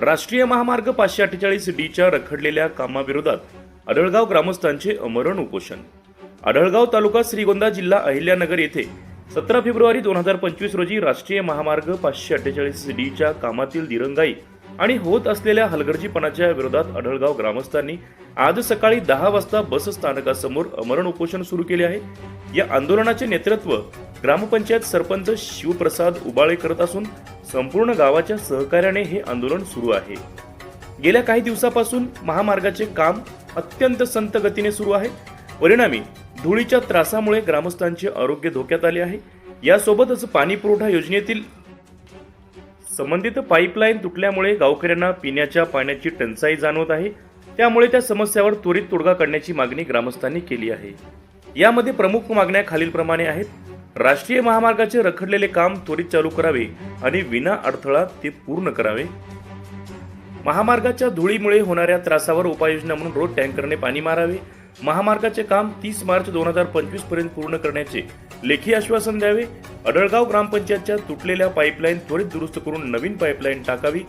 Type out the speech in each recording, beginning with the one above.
राष्ट्रीय महामार्ग पाचशे अठ्ठेचाळीस डीच्या रखडलेल्या कामाविरोधात आढळगाव ग्रामस्थांचे अमरण उपोषण. आढळगाव तालुका श्रीगोंदा जिल्हा अहिल्यानगर येथे सतरा फेब्रुवारी दोन हजार पंचवीस रोजी राष्ट्रीय महामार्ग पाचशे अठ्ठेचाळीस डीच्या कामातील दिरंगाई आणि होत असलेल्या हलगर्जीपणाच्या विरोधात आढळगाव ग्रामस्थांनी आज सकाळी दहा वाजता बस स्थानकासमोर अमरण उपोषण सुरू केले आहे. या आंदोलनाचे नेतृत्व ग्रामपंचायत सरपंच शिवप्रसाद उबाळे करत असून संपूर्ण गावाच्या सहकार्याने हे आंदोलन सुरू आहे. गेल्या काही दिवसापासून महामार्गाचे काम अत्यंत संत गतीने सुरू आहे. परिणामी धुळीच्या त्रासामुळे ग्रामस्थांचे आरोग्य धोक्यात आले आहे. यासोबतच पाणी पुरवठा योजनेतील संबंधित पाईपलाईन तुटल्यामुळे गावकऱ्यांना पिण्याच्या पाण्याची टंचाई जाणवत आहे. त्यामुळे त्या समस्यावर त्वरित तोडगा काढण्याची मागणी ग्रामस्थांनी केली आहे. यामध्ये प्रमुख मागण्या खालीलप्रमाणे आहेत. राष्ट्रीय महामार्गाचे रखडलेले काम त्वरित चालू करावे आणि विना अडथळा ते पूर्ण करावे. महामार्गाच्या धुळीमुळे होणाऱ्या त्रासावर उपाययोजना म्हणून रोड टँकरने पाणी मारावे. महामार्गाचे काम तीस मार्च दोन हजार पंचवीसपर्यंत पूर्ण करण्याचे लेखी आश्वासन द्यावे. अडळगाव ग्रामपंचायतच्या तुटलेल्या पाईपलाईन त्वरित दुरुस्त करून नवीन पाईपलाईन टाकावी.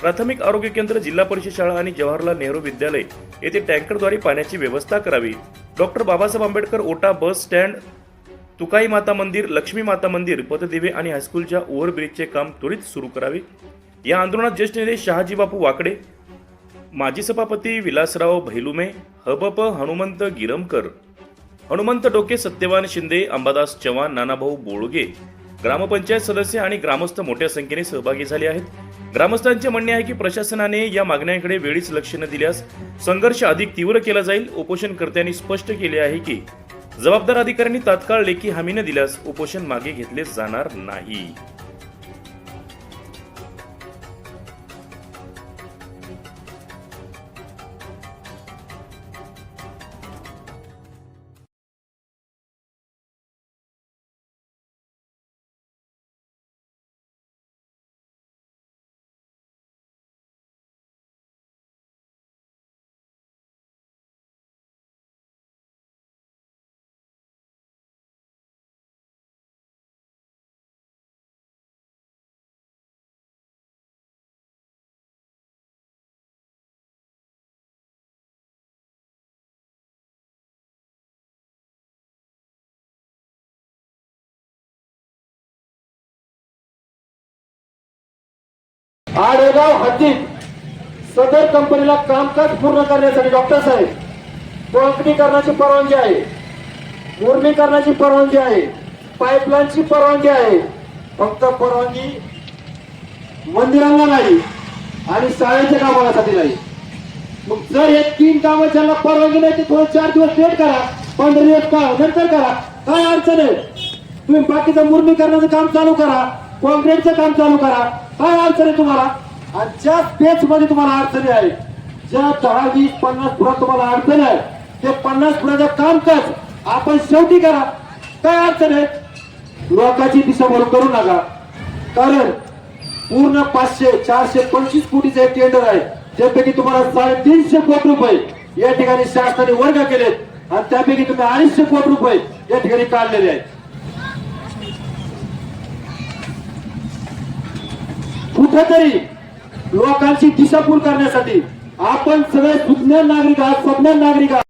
प्राथमिक आरोग्य केंद्र जिल्हा परिषद शाळा आणि जवाहरलाल नेहरू विद्यालय येथे टँकरद्वारे पाण्याची व्यवस्था करावी. डॉक्टर बाबासाहेब आंबेडकर ओटा बस स्टँड तुकाई माता मंदिर लक्ष्मी माता मंदिर पतदिवे आणि हायस्कूलच्या ओव्हरब्रिजचे काम त्वरित सुरू करावे. या आंदोलनात ज्येष्ठ नेते शहाजी बापू वाकडे माजी सभापती विलासराव भैलुमे हबप हनुमंत गिरमकर हनुमंत डोके सत्यवान शिंदे अंबादास चव्हाण नानाभाऊ बोळगे ग्रामपंचायत सदस्य आणि ग्रामस्थ मोठ्या संख्येने सहभागी झाले आहेत. ग्रामस्थांचे म्हणणे आहे की प्रशासनाने या मागण्यांकडे वेळीच लक्ष न दिल्यास संघर्ष अधिक तीव्र केला जाईल. उपोषणकर्त्यांनी स्पष्ट केले आहे की जबाबदार अधिकाऱ्यांनी तात्काळ लेखी हमी न दिल्यास उपोषण मागे घेतले जाणार नाही. आडेगाव हद्दीत सदर कंपनीला कामकाज पूर्ण करण्यासाठी डॉक्टर साहेब कोळकणी परवानगी आहे मुर्मीकरणाची परवानगी आहे पाईपलाईनची परवानगी आहे. फक्त परवानगी मंदिरांना नाही आणि शाळेच्या कामासाठी नाही. मग जर हे तीन कामं ज्यांना परवानगी नाही ते थोडे चार दिवस लेट करा पंधरा दिवस का नंतर करा. काय अडचण आहे? तुम्ही बाकीचं मुरमी काम चालू करा कॉन्क्रीटचं काम चालू करा. काय अडचण आहे तुम्हाला? आणि ज्या स्पेस मध्ये तुम्हाला अडचणी आहे ज्या दहा वीस पन्नास फुटात तुम्हाला अडचण आहे ते पन्नास फुटाचं काम आपण शेवटी करा. काय अडचण आहे? लोकांची दिशाभूल करू नका. कारण पूर्ण पाचशे चारशे पंचवीस कोटीचे एक टेंडर आहे. त्यापैकी तुम्हाला साडेतीनशे कोटी रुपये या ठिकाणी शासनाने वर्ग केलेत. आणि त्यापैकी तुम्ही अडीचशे कोटी रुपये या ठिकाणी काढलेले आहेत. कुठेतरी लोकांची दिशाभूल करण्यासाठी आपण सगळे सुज्ञान नागरिक आहात स्वज्ञान नागरिक आहात.